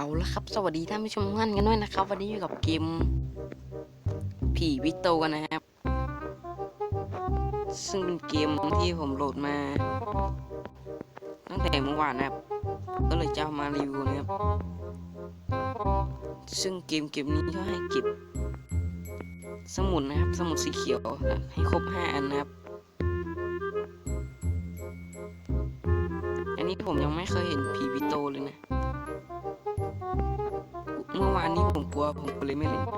เอาละครับ สวัสดีท่านผู้ชมทุกท่านกันด้วยนะครับ วันนี้อยู่กับเกมผีวิโตกันนะครับ ซึ่งเป็นเกมที่ผมโหลดมา ตั้งแต่เมื่อวานนะครับ ก็เลยจะมารีวิวนะครับ ซึ่งเกมเกมนี้ก็ให้เก็บ สมุดนะครับ สมุดสีเขียวให้ครบห้าอันนะครับอันนี้ผมยังไม่เคยเห็นผีวิโตเลยนะ เมื่อวานนี้ผมกลัวผมก็เลยไม่เล่นเพ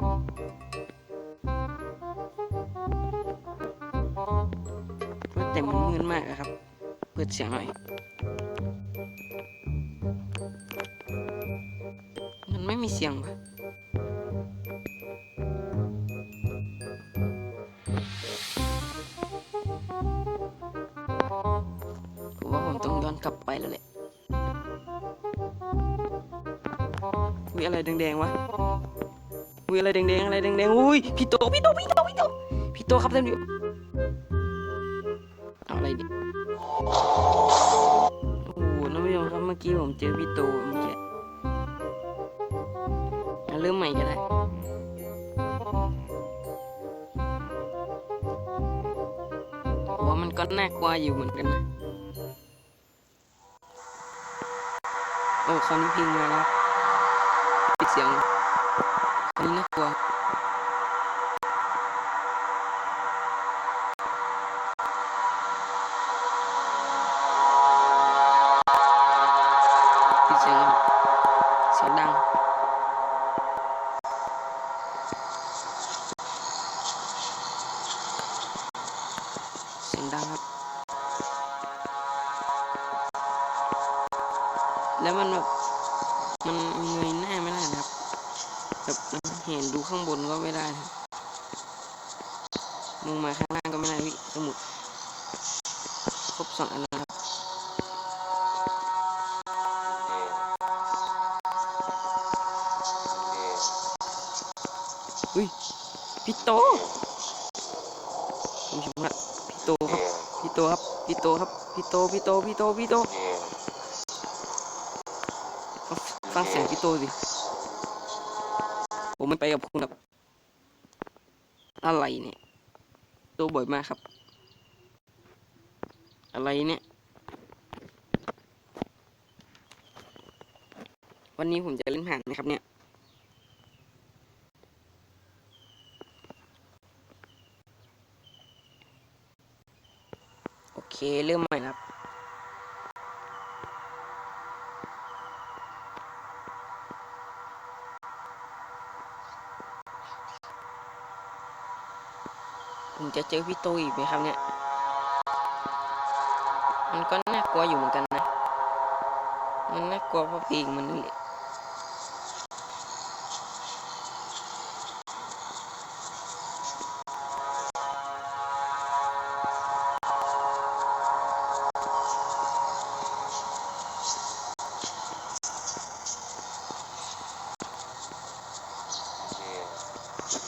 ราะแต่มันมืดมากครับ เปิดเสียงหน่อย มันไม่มีเสียงวะผมว่าผมต้องย้อนกลับไปแล้วแหละ มีอะไรแดงๆวะมีอะไรแดงๆอะไรแดงๆอุ้ยพี่โตพี่โตพี่โตพี่โตพี่โตครับท่านผู้เอาอะไรดิโอ้โหท่านผู้ชมครับเมื่อกี้ผมเจอพี่โตเมื่อกี้เริ่มใหม่ก็ได้ว่ามันก็น่ากลัวอยู่เหมือนกันนะโอ้คราวนี้พลงมาแล้ว เสียงอันนี้น่ากลัวปิดเสียงครับเสียงดังเสียงดังครับแล้วมันแบบมันเงยหน้าไม่ได้นะ แบบเห็นดูข้างบนก็ไม่ได้นะมองมาข้างล่างก็ไม่ได้วิสมุดครบสองอันแล้วครับอุ้ยพี่โตผู้ชมครับพี่โตครับพี่โตครับพี่โตครับพี่โตพี่โตพี่โตพี่โตฟังเสียงพี่โตสิ ผมไม่ไปกับคุณครับ อะไรเนี่ยโตบ่อยมากครับ อะไรเนี่ย วันนี้ผมจะเล่นผ่านไหมครับเนี่ยโอเคเริ่มใหม่ครับ ผมจะเจอพี่โตอีกไหมครับเนี่ย มันก็น่ากลัวอยู่เหมือนกันนะ มันน่ากลัวเพราะเพลงมันนี่แหละ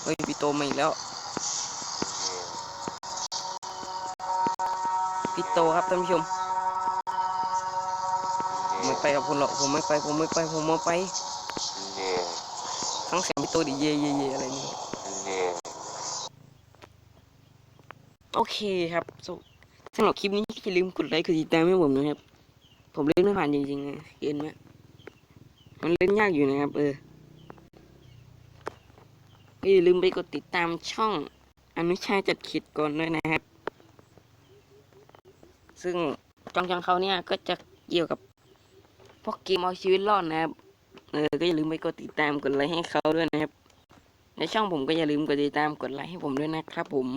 เฮ้ยพี่โตมาอีกแล้ว โตครับท่านผู้ชมผมไม่ไปกับคุณหรอกผมไม่ไปผมไม่ไปผมไม่ไปทั้งเสียงพี่โตดิเย่เย่เย่อะไรนี่โอเคครับสสำหรับคลิปนี้อย่าลืมกดไลค์กดติดตามให้ผมนะครับ ผมเล่นไม่ผ่านจริงๆนะเกมเนี้ยมันเล่นยากอยู่นะครับ เอออย่าลืมไปกดติดตามช่องอนุชาจัดขิดก่อนด้วยนะครับ ซึ่งจองจังเขาเนี่ยก็จะเกี่ยวกับพวกเกมเอาชีวิตรอดนะครับ เออ ก็อย่าลืมไปกดติดตามกดไลค์ให้เขาด้วยนะครับ ในช่องผมก็อย่าลืมกดติดตามกดไลค์ให้ผมด้วยนะครับผม